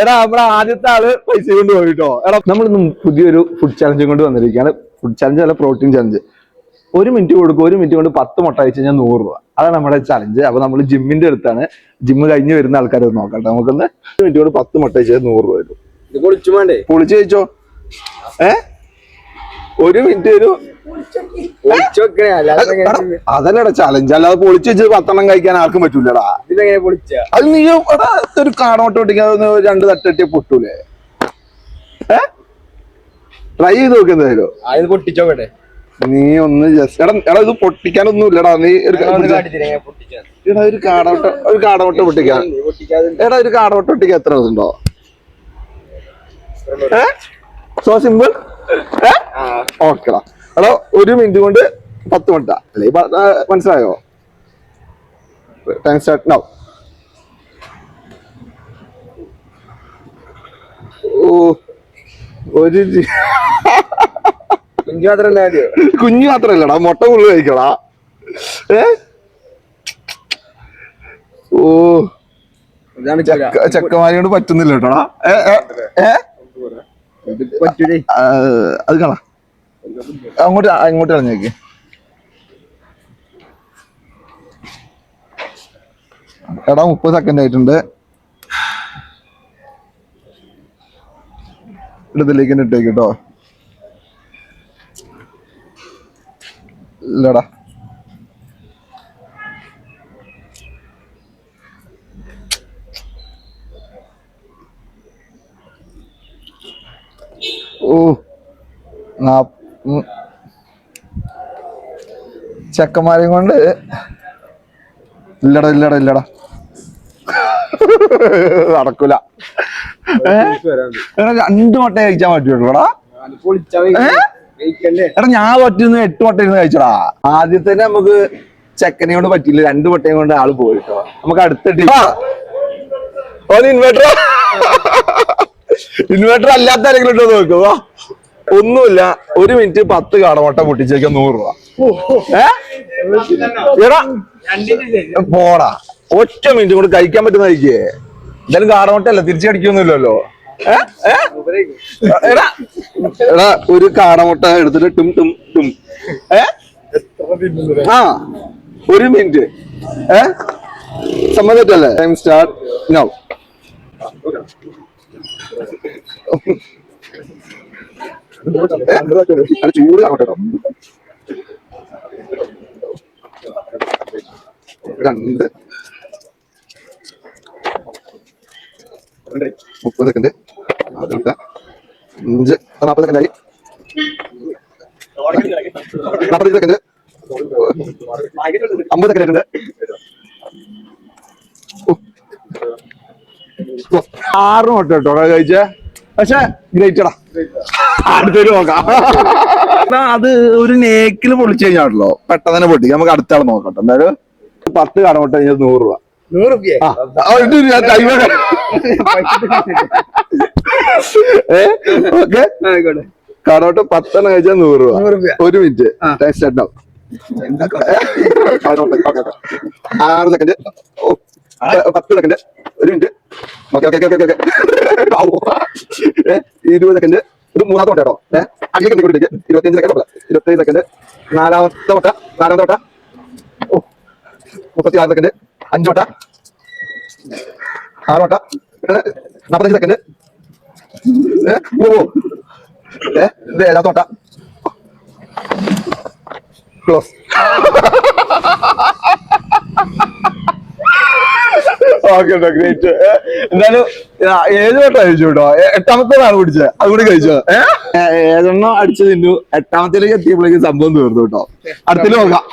എടാ നമ്മുടെ ആദ്യത്തെ ആൾ പൈസ കൊണ്ട് പോയിട്ടോ. എടാ നമ്മളിന്ന് പുതിയൊരു ഫുഡ് ചലഞ്ചും കൊണ്ട് വന്നിരിക്കുകയാണ്. ഫുഡ് ചലഞ്ച് അല്ല പ്രോട്ടീൻ ചലഞ്ച് ഒരു മിനിറ്റ് കൊടുക്കും ഒരു മിനിറ്റ് കൊണ്ട് പത്ത് മുട്ട അയച്ചു കഴിഞ്ഞാൽ നൂറ് രൂപ. അതാണ് നമ്മുടെ ചലഞ്ച് അപ്പൊ നമ്മൾ ജിമ്മിന്റെ അടുത്താണ്. ജിമ്മ് കഴിഞ്ഞ് വരുന്ന ആൾക്കാരെ നോക്കട്ടെ. നമുക്കൊന്ന് ഒരു മിനിറ്റ് കൊണ്ട് പത്ത് മുട്ട അയച്ചാൽ നൂറ് രൂപ വരും. പൊളിച്ചു കഴിച്ചോ? ഏ? ഒരു മിനിറ്റ് ഒരു അതല്ലടാ ചലഞ്ച് അല്ലാതെ പൊളിച്ച് വെച്ച് പത്തെണ്ണം കഴിക്കാൻ ആർക്കും പറ്റൂലടാ. അത് നീ എടാ ഒരു കാണോട്ട് പൊട്ടിക്കാതെ രണ്ട് തട്ടട്ടി പൊട്ടൂലേ? ഏ? ട്രൈ ചെയ്ത് നോക്ക് എന്തായാലും. ആദ്യം പൊട്ടിച്ചോക്കട്ടെ. നീ ഒന്ന് ജസ്റ്റ് എടാ എടാ ഇത് പൊട്ടിക്കാനൊന്നും ഇല്ലടാ നീ ഒരു. എടാ ഒരു കാടോട്ട ഒരു കാടോട്ട പൊട്ടിക്കാൻ. എടാ ഒരു കാടോട്ട പൊട്ടിക്കാൻ എത്ര ഇതുണ്ടോ ഏ? സോ സിമ്പിൾ ഏ? ഓക്കെടാ. എടാ ഒരു മിനിറ്റ് കൊണ്ട് പത്ത് മിനിറ്റ. അല്ലെ മനസ്സിലായോ? ടൈം സ്റ്റാർട്ട് നൗ ഓ ഒരു കുഞ്ഞു മാത്രം കുഞ്ഞു മാത്രല്ലടാ മുട്ട ഉള്ളു കഴിക്കടാ. ഏ? ഓ. ചക്കമാരി കൊണ്ട് പറ്റുന്നില്ല കേട്ടോടാ ഏ അത് കാണാ. അങ്ങോട്ട് അങ്ങോട്ട് ഇറങ്ങിയേക്ക് എടാ മുപ്പത് സെക്കൻഡ് ആയിട്ടുണ്ട്. ഇടത്തിലേക്ക് തന്നെ ഇട്ടേക്ക് കേട്ടോ ഇല്ലടാ. ഓ നാ. ചെക്കന്മാരെയും കൊണ്ട് ഇല്ലടാ ഇല്ലടാ ഇല്ലടാ. നടക്കൂല. രണ്ടു മുട്ട പറ്റുള്ളൂടാ. പൊളിച്ചാ വെയിക്കണ്ടേ എടാ ഞാൻ പറ്റുന്ന എട്ട് മുട്ട ഇരുന്ന് കഴിച്ചടാ. ആദ്യത്തെ നമുക്ക് ചെക്കനെ കൊണ്ട് പറ്റില്ല രണ്ടു മുട്ടയും കൊണ്ട് ആൾ പോയിട്ടോ. നമുക്ക് അടുത്ത ടീം ഇൻവെർട്ടർ ഇൻവെർട്ടർ അല്ലാത്ത ആരെങ്കിലും ഉണ്ടോ നോക്കുക ഒന്നുമില്ല ഒരു മിനിറ്റ് പത്ത് കാടമുട്ട പൊട്ടിച്ചേക്കാൻ നൂറ് രൂപ. പോടാ. ഒറ്റ മിനിറ്റ് കൊണ്ട് കഴിക്കാൻ പറ്റുന്ന കഴിക്കേ എന്തായാലും കാടമുട്ടല്ല തിരിച്ചു കടിക്കൊന്നുമില്ലല്ലോ. ഏ? ഏ? എടാ എടാ ഒരു കാടമുട്ട എടുത്തിട്ട് ടും ടും ടും. ഏ? ആ ഒരു മിനിറ്റ്. ഏ? സമ്മതിട്ടല്ലേ ടൈം സ്റ്റാർട്ട് നൗ ചൂട് ആവട്ടെ രണ്ട് മുപ്പത് സെക്കൻഡ് അതില്ല അഞ്ച് നാൽപ്പത് സെക്കൻഡ് ആയി സെക്കൻഡ് അമ്പത് സെക്കൻഡ്. ആറ് മുട്ട കഴിച്ചേ പക്ഷെ ഗ്രേറ്റഡാ അടുത്തൊരു നോക്കാം. അത് ഒരു നേക്കിൽ പൊളിച്ചു കഴിഞ്ഞാണല്ലോ. പെട്ടെന്ന് തന്നെ പൊട്ടിക്കാം നമുക്ക് അടുത്ത ആൾ നോക്കട്ടെ. എന്തായാലും പത്ത് കടമുട്ട കഴിഞ്ഞാൽ നൂറ് രൂപ. ഓക്കെ. കടോട്ട് പത്തെണ്ണം കഴിച്ചാൽ നൂറ് രൂപ. ഒരു മിനിറ്റ്. ആ. ടൈം ആറ് സെക്കൻഡ് പത്ത് സെക്കൻഡ്. ഒരു minute. Okay okay okay okay ഇരുപത് സെക്കൻഡ്. ഇത് മൂന്നാമത്തെ മുട്ട കേട്ടോ. ഏഹ് അഞ്ച് സെക്കൻഡ് കൂടി ഇരുപത്തിയഞ്ച് സെക്കൻഡ് ഇരുപത്തേഴ് സെക്കൻഡ്. നാലാമത്തെ വട്ട. നാലാമത്തെ വട്ട. ഓ മുപ്പത്തി ആറ് സെക്കൻഡ്. അഞ്ച് വട്ട. ആറ് വട്ട. നാപ്പത്തഞ്ച് സെക്കൻഡ്. ഓ ഏ ഇത് ഏഴാമത്തെ മുട്ട ക്ലോസ്. ഓക്കെ ഗ്രേറ്റ് എന്തായാലും ആ, ഏഴ് വട്ടം കഴിച്ചു കേട്ടോ എട്ടാമത്തേതാണ് പിടിച്ചത്. അത് കൂടി കഴിച്ചോ? ഏ? ഏ, ഏഴെണ്ണം അടിച്ചു തിന്നു എട്ടാമത്തേക്ക് എത്തിയപ്പോഴേക്കും സംഭവം തീർന്നു കേട്ടോ അടുത്തിൽ നോക്കാം.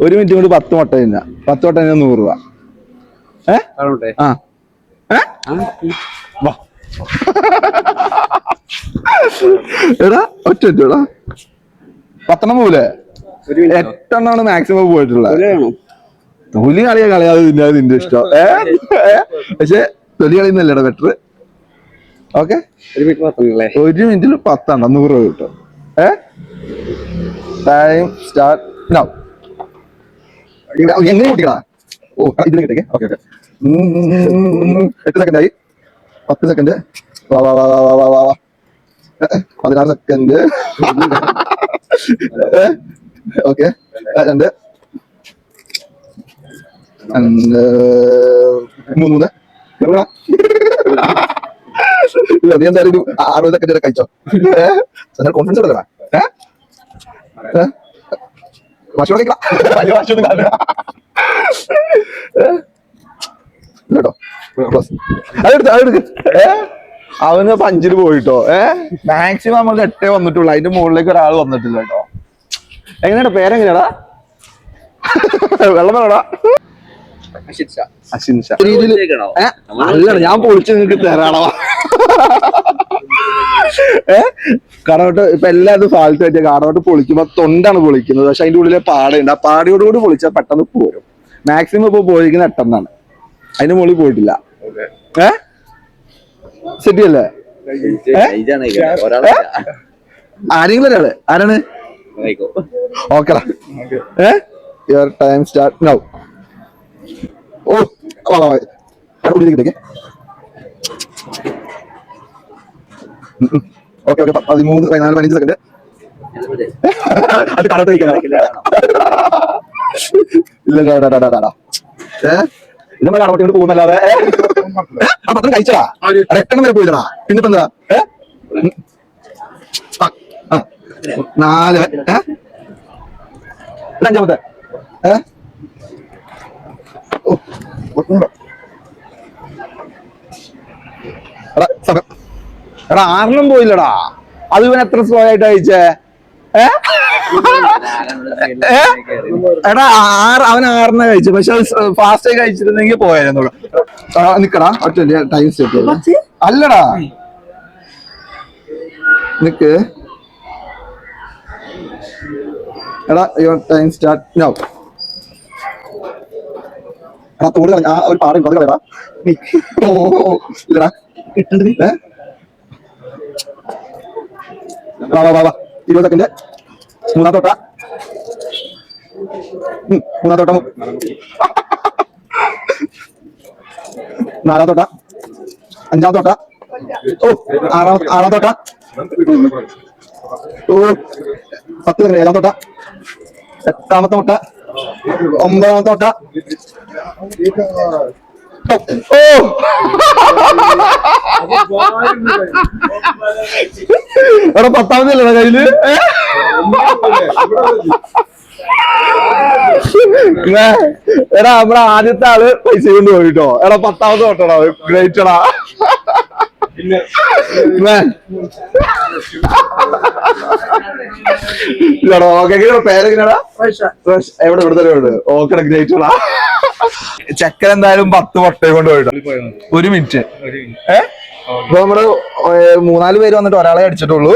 ഒരു മിനിറ്റ് കൊണ്ട് പത്ത് മുട്ട തിന്ന പത്ത് മുട്ട തിന്നാ നൂറ് രൂപ. ഏടാ ഒറ്റ ആ. എടാ ഒറ്റ എടാ. പത്തെണ്ണം പോലെ എട്ടെണ്ണമാണ് മാക്സിമം പോയിട്ടുള്ളത് തൊലി കളിയ കളയാതെ തിന്നാതെ നിന്റെ ഇഷ്ടം. ഏ? പക്ഷെ തൊലി കളിന്നല്ലേടാ ബെറ്റർ ഓക്കെ? ഒരു മിനിറ്റിൽ പത്താണ് നൂറ് രൂപ കിട്ടും. ഏ? ടൈം സ്റ്റാർട്ട് നൗ എങ്ങനെ കുട്ടികളാ ഓ ഇതിൽ കിട്ടേ ഓക്കെ എട്ട് സെക്കൻഡ് ആയി. പത്ത് സെക്കൻഡ് പതിനാറ് സെക്കൻഡ് ഓക്കെ. രണ്ട്. മൂന്ന് എവിടെയാ? ഇല്ല, നീ എന്തായാലും ഒരു അറുപത് സെക്കൻഡ് വരെ കഴിച്ചോ? കോൺഫിഡൻസ് കഴിക്കണം വലിയ വാശിയൊന്നും കാണില്ല. കേട്ടോ അതെടുത്ത് അതെടുക്ക് ഏഹ് അവന് പഞ്ചിന് പോയിട്ടോ. ഏ? മാക്സിമം നമ്മൾ എട്ടേ വന്നിട്ടുള്ളൂ. അതിന്റെ മുകളിലേക്ക് ഒരാൾ വന്നിട്ടില്ല കേട്ടോ. എങ്ങനെയാടാ പേരെങ്ങനെയാടാ? വെള്ളം വേണോടാ? അഷിത് ഷാ അശ്വിൻ രീതിയിൽ അല്ലടാ ഞാൻ പൊളിച്ച് നിങ്ങക്ക് തരാടാ. ഏ? കടവട്ട് ഇപ്പൊ എല്ലാതും ഫാൾട്ട് പറ്റിയ കടവട്ട് പൊളിക്കുമ്പോ തൊണ്ടാണ് പൊളിക്കുന്നത്. പക്ഷെ അതിന്റെ ഉള്ളിലെ പാടയുണ്ട്. ആ പാടയോടുകൂടി പൊളിച്ചാൽ പെട്ടെന്ന് പോരും. മാക്സിമം ഇപ്പൊ പോയിരിക്കുന്ന എട്ടെന്നാണ് അതിന്റെ മുകളിൽ പോയിട്ടില്ല. ഏ? ശരിയല്ലേ ആരെങ്കിലും ഒരാൾ? ആരാണ്? ഓക്കെടാ. ഏ? യുവർ ടൈം സ്റ്റാർട്ട് നൗ ഓ വാ വാ കുടിയിലേക്ക് ഓക്കെ ഓക്കെ പതിമൂന്ന് പതിനാല് പതിനഞ്ച് സെക്കൻഡ് അത് കടത്ത് ഇല്ല ഏഹ് നമ്മൾ കടവട്ടിയോട് പോകുന്നല്ലാതെ. അപ്പൊ പത്രം കഴിച്ചടാ രക്തം വരെ പോയില്ലടാ. പിന്നിപ്പോ എന്താ? നാല് ഏഹ് അഞ്ചാമത്തെ. ഏഹ് എടാ ആറിനും പോയില്ലടാ. അത് ഇവൻ എത്ര സ്ലോ ആയിട്ട് അയച്ചേ? എടാ ആറ് അവൻ ആറിനെ കഴിച്ചു പക്ഷെ ഫാസ്റ്റ് ആയി കഴിച്ചിരുന്നെങ്കിൽ പോയായിരുന്നു നിക്കടാ. ഒറ്റ ടൈം സെറ്റ് അല്ലടാ. നിക്ക്. എടാ യുവർ ടൈം സ്റ്റാർട്ട് നൗ എടാ തോട് കളഞ്ഞ. ആ ഒരു പാടം അത് കളയടാ. ഓ ഓ, ഓ. ഇല്ലടാ കിട്ടണ്ടത്? ഏ? വാ വാ വാ വാ. ഇരുപത് സെക്കൻഡ്. മൂന്നാം തോട്ട. മൂന്നാം തോട്ടം. നാലാം തോട്ട. അഞ്ചാം തോട്ട. ഓ ആറാം ആറാം തോട്ട. ഓ പത്ത് ഏഴാം തോട്ട. എട്ടാമത്തെ മുട്ട ഒമ്പതാമത്തെ മുട്ട ഓ. എടാ പത്താമതല്ലേ കയ്യിൽ? എടാ നമ്മുടെ ആദ്യത്തെ ആൾ പൈസ കൊണ്ട് പോയിട്ടോ എടാ പത്താമത് തൊട്ടടാ. ഗ്രേറ്റടാ. ഇല്ലടാ ഓക്കെ പേരെങ്ങനെയാടാ എവിടെ ഇവിടെ ഉണ്ട്. ഓക്കെ ഗ്രേറ്റ് എടാ. ചെക്കൻ എന്തായാലും പത്ത് മുട്ടയും കൊണ്ട് പോയിട്ടുണ്ട് ഒരു മിനിറ്റ്. ഏ? ഇപ്പൊ നമ്മൾ ഏ, മൂന്നാൽ പേര് വന്നിട്ട് ഒരാളെ അടിച്ചിട്ടുള്ളൂ.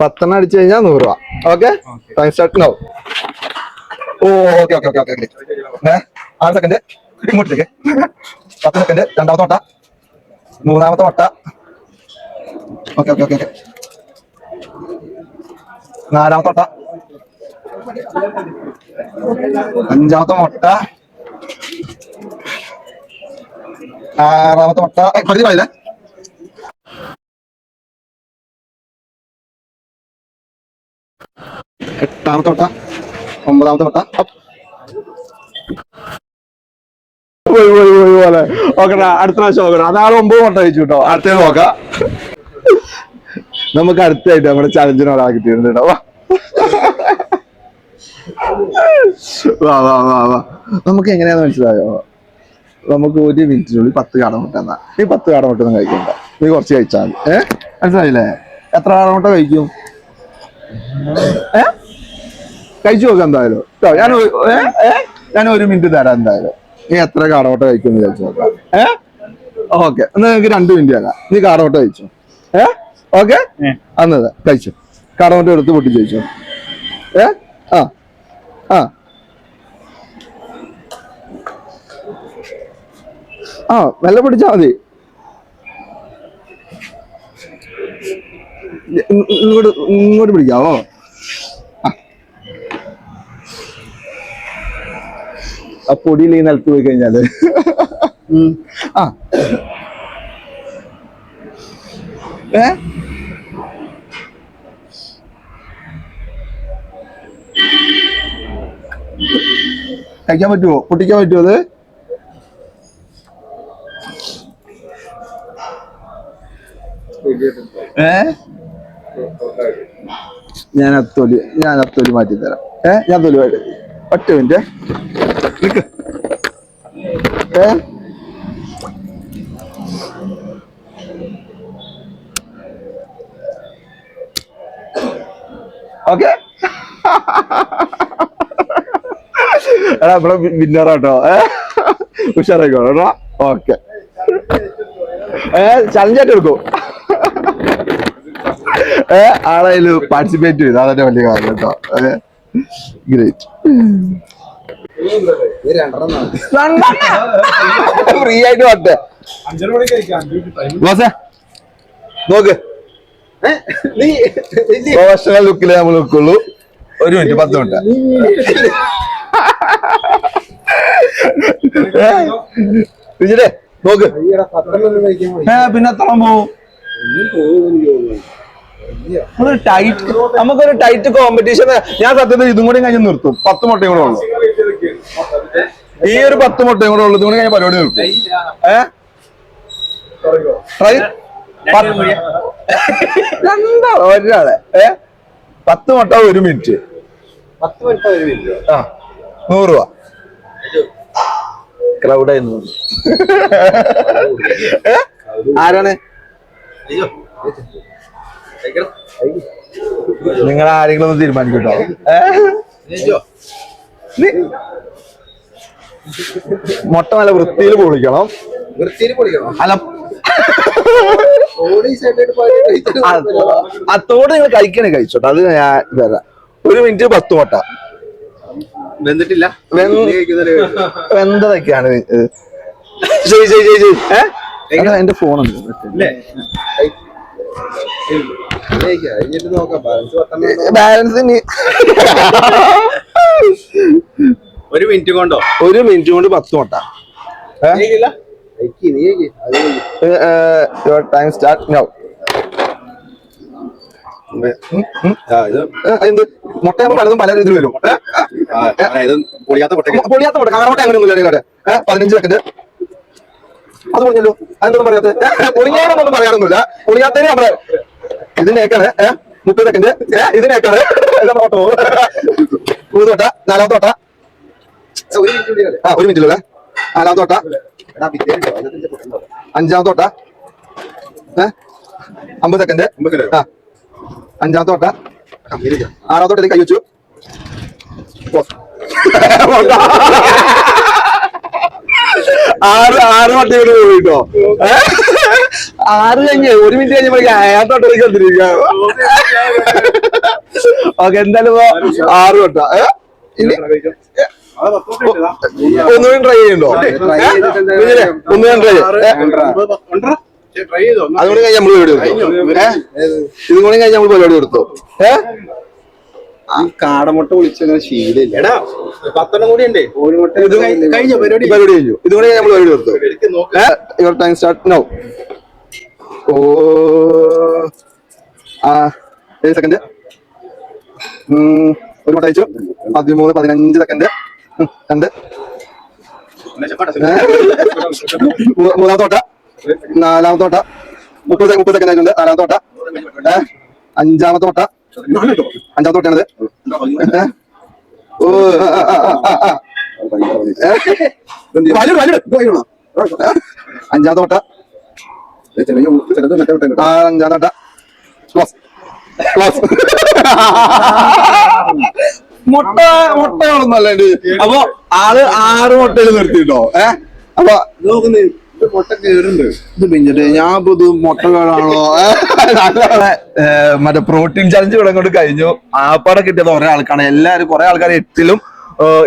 പത്തെണ്ണം അടിച്ചു കഴിഞ്ഞാൽ നൂറ് രൂപ. ഓക്കെ? ടൈം സ്റ്റാർട്ട് നോ ഓ ഓക്കെ ഓക്കെ ഓക്കെ ഓക്കെ ആറ് സെക്കൻഡ്. ഇങ്ങോട്ടേക്ക്. പത്ത് സെക്കൻഡ്. രണ്ടാമത്തെ വട്ട. മൂന്നാമത്തെ വട്ട. Okay okay okay okay. നാലാമത്തെ വട്ട അഞ്ചാമത്തെ മുട്ട. ആറാമത്തെ മുട്ട. പകുതി പോയില്ലേ എട്ടാമത്തെ മുട്ട. ഒമ്പതാമത്തെ മുട്ട. ഓക്കെടാ അടുത്ത പ്രാവശ്യം നോക്കണം അതാണ് ഒമ്പത് മുട്ട കഴിച്ചു കേട്ടോ. അടുത്തത് നോക്കാം. നമുക്ക് അടുത്തായിട്ട് നമ്മുടെ ചലഞ്ചിന് ഒരാൾ കിട്ടിയിട്ടുണ്ട് വാ. വാ വാ വാ നമുക്ക് എങ്ങനെയാന്ന് മനസ്സിലായോ? നമുക്ക് ഒരു മിനിറ്റിനുള്ളിൽ പത്ത് കാടമുട്ട എന്നാ. ഈ പത്ത് കാടമുട്ട ഒന്നും കഴിക്കണ്ട. നീ കുറച്ച് കഴിച്ചാൽ മതി. ഏ? മനസ്സിലായില്ലേ? എത്ര കാടമുട്ട കഴിക്കും? കഴിച്ചു നോക്കാം എന്തായാലും. ഞാൻ? ഞാൻ ഒരു മിനിറ്റ് തരാം എന്തായാലും. നീ എത്ര കാടമുട്ട കഴിക്കും കഴിച്ചു നോക്കാം. ഏ? ഓക്കെ എന്നാ നിനക്ക് രണ്ട് മിനിറ്റ് തരാം. നീ കാടമുട്ട കഴിച്ചു. ഏ? ഓക്കെ? അന്നത് കഴിച്ചു. കടവന്റെ എടുത്ത് പൊട്ടി ചോദിച്ചു. ഏ? ആ. ആ. ആ വെല്ല പിടിച്ചാ മതി. ഇങ്ങോട്ട് ഇങ്ങോട്ട് പിടിക്കാവോ. ആ. പൊടിയിൽ ഈ നിലത്ത് പോയി കഴിഞ്ഞാൽ. ആ. ഏ? കഴിക്കാൻ പറ്റുമോ പൊട്ടിക്കാൻ പറ്റുമോ അത്? ഏ? ഞാൻ അത്തോലി ഞാൻ അത്തോലി മാറ്റി തരാം ഏ? ഞാൻ തൊലി മാറ്റി ഒറ്റ മിനിറ്റ്. ഏ? ഓക്കെ? എടാ ഇവിടെ വിന്നറാട്ടോ ഏ? ഉഷാറായിക്കോ കേട്ടോ ഓക്കെ. ഏ ചലഞ്ച് ആയിട്ട് എടുക്കും. ഏ ആളതിൽ പാർട്ടിസിപ്പേറ്റ് ചെയ്തു. അതെന്നെ വലിയ കാര്യം കേട്ടോ. ഗ്രേറ്റ് ഫ്രീ ആയിട്ട് വട്ടെ നോക്ക്. പ്രൊഫഷണൽ ലുക്കിലേ നമ്മൾ നിൽക്കുള്ളൂ ഒരു മിനിറ്റ് പത്ത് മിനിറ്റ് വിജിലേ നോക്ക്. പിന്നെ എത്ര പോവും? ടൈറ്റ് നമുക്കൊരു ടൈറ്റ് കോമ്പറ്റീഷൻ ഞാൻ സത്യത്തിൽ ഇതും കൂടി കഴിഞ്ഞ് നിർത്തും. പത്ത് മുട്ടയും കൂടെ ഉള്ളു. ഈ ഒരു പത്ത് മുട്ടയും കൂടെ ഉള്ളു. ഇതും കൂടി കഴിഞ്ഞ പരിപാടി നിർത്തും. ഏ? ട്രൈ രണ്ടാളോ ഒരാളെ. ഏ? പത്ത് മുട്ട ഒരു മിനിറ്റ്. പത്ത് മുട്ട ഒരു മിനിറ്റ്. ആ നൂറ് രൂപ. ക്രൗഡായി ആയിരുന്നു. ആരാണ്? അയ്യോ. നിങ്ങൾ ആരെങ്കിലും ഒന്ന് തീരുമാനിക്കട്ടോ. മൊട്ട നല്ല വൃത്തിയിൽ പൊളിക്കണം. വൃത്തിയിൽ പൊളിക്കണം. അല്ല. ഓടി സൈഡായിട്ട് പോയി ആ- അത്തോടെ നിങ്ങൾ കഴിക്കണേ കഴിച്ചോട്ടോ. അത് ഞാൻ വരാം. ഒരു മിനിറ്റ് പത്ത് മുട്ട. വെന്തിട്ടില്ല. വെന്തതൊക്കെയാണ് ഇത്. ശരി ശരി ശരി ശരി. ഏഹ് എടാ, എന്റെ ഫോണുണ്ട്. ബാലൻസ് ഒരു മിനിറ്റ് കൊണ്ടോ? ഒരു മിനിറ്റ് കൊണ്ട് പത്ത് മുട്ട ടൈം സ്റ്റാർട്ട് നൗ എന്ത്? മുട്ട ആകുമ്പോൾ പലതും പല രീതിയിൽ വരും. പൊളിയാത്ത പൊട്ടയ്ക്ക് പൊളിയാത്ത മുട്ട കാറമുട്ട അങ്ങനെ ഇവിടെ ഏഹ് പതിനഞ്ച് സെക്കൻഡ് അത് പൊളിഞ്ഞല്ലോ. അതെന്തൊന്നും പറയാത്ത? പൊളിഞ്ഞാണെന്നൊന്നും പറയാനൊന്നുമില്ല. പൊളിയാത്തതിന് നമ്മൾ ഇതിനേക്കാണ് മുപ്പത് സെക്കൻഡ് ഇതിനേക്കാണ് മൂന്ന് തൊട്ട നാലാമത്തെ തൊട്ട ഒരു മിനിറ്റ് അല്ലേ നാലാമത്തെ തൊട്ട? അഞ്ചാമത്തെ തൊട്ട ഏഹ് അമ്പത് സെക്കൻഡ് ആ. അഞ്ചാമത്തെ ഇരുപത്. ആറാമത്തെ തൊട്ട കൈ വെച്ചു. ആറ് ആറ് വട്ടി പോയിട്ടോ. ആറ് കഴിഞ്ഞ് ഒരു മിനിറ്റ് കഴിഞ്ഞപ്പോഴേക്കും അയാത്തോട്ടേക്ക് വന്നിരിക്കുക ഓക്കെ എന്തായാലും ഇപ്പൊ ആറ് വട്ട. ഒന്നുകൂടി ട്രൈ ചെയ്യണ്ടോ? ഒന്നുകൂടി ട്രൈ ഉണ്ടോ? ഉണ്ടോ? കഴിഞ്ഞാൽ നമ്മൾ പരിപാടി കൊടുത്തു ഏഹ് ഇതും കൂടി കഴിഞ്ഞാൽ നമ്മൾ പരിപാടി കൊടുത്തു ഏഹ് ആ കാടമുട്ട വിളിച്ചങ്ങനെ ശീലില്ല എടാ പത്തെണ്ണം കൂടി ഉണ്ടേ. ഒരു മുട്ട ഇത് കഴിഞ്ഞ പരിപാടി? പരിപാടി കഴിഞ്ഞു. ഇതും കൂടെ നമ്മൾ പരിപാടി കൊടുത്തു യുവർ ടൈം സ്റ്റാർട്ട് നൗ ഓ ആ ഏഴ് സെക്കൻഡ് ഒരു മുട്ട അയച്ചു. പതിമൂന്ന് പതിനഞ്ച് സെക്കൻഡ് രണ്ട്. മൂന്നാമത്തെ തോട്ട നാലാമത്തെ തോട്ട മുപ്പത് മുപ്പത് സെക്കൻഡ് ആയിട്ടുണ്ട് നാലാമത്തെ തോട്ട ഏ? അഞ്ചാമത്തെ തോട്ട അഞ്ചാമത്തെ തോട്ടയാണത്? ഓ. അഞ്ചാമത്തെ തോട്ട അഞ്ചാമത്തെ തോട്ട മുട്ട മുട്ടകളൊന്നും അല്ലാണ്ട് അപ്പൊ ആൾ ആറ് മുട്ടയിൽ നിർത്തിട്ടോ ഏ? അപ്പൊ നോക്കുന്നേ. ഞാൻ പൊതു മുട്ട മുട്ടകളാണോ മറ്റേ പ്രോട്ടീൻ ചലഞ്ച് ഇവിടെ കൊണ്ട് കഴിഞ്ഞു. ആപ്പാടെ കിട്ടിയത് ഒരേ ആൾക്കാണ്. എല്ലാരും കുറെ ആൾക്കാർ എട്ടിലും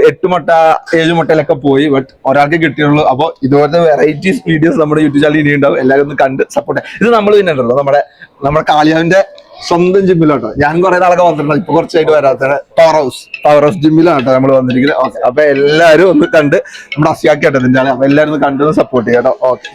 എട്ട് മുട്ട ഏഴ് മുട്ടയിലൊക്കെ പോയി. ബട്ട് ഒരാൾക്ക് കിട്ടിയുള്ളൂ അപ്പൊ ഇതുപോലത്തെ വെറൈറ്റീസ് വീഡിയോസ് നമ്മുടെ യൂട്യൂബ് ചാനലിൽ ഇനി ഉണ്ടാവും എല്ലാവരും ഒന്ന് കണ്ട് സപ്പോർട്ട് ഇത് നമ്മൾ പിന്നെ ഉണ്ടല്ലോ നമ്മുടെ നമ്മുടെ കാളിയാവിന്റെ സ്വന്തം ജിമ്മിലോട്ടോ ഞാൻ കുറെ നാളൊക്കെ വന്നിട്ടുണ്ട്. ഇപ്പൊ കുറച്ചായിട്ട് വരാത്ത പവർ ഹൗസ് പവർ ഹൗസ് ജിമ്മിലാണ് കേട്ടോ നമ്മൾ വന്നിരിക്കുന്നത് ഓക്കെ അപ്പൊ എല്ലാവരും ഒന്ന് കണ്ട് നമ്മുടെ അസിയാക്കി കേട്ടോ ഇതിന്റെ ആൾ. അപ്പൊ എല്ലാവരും ഒന്ന് കണ്ടു സപ്പോർട്ട് ചെയ്യാം കേട്ടോ ഓക്കെ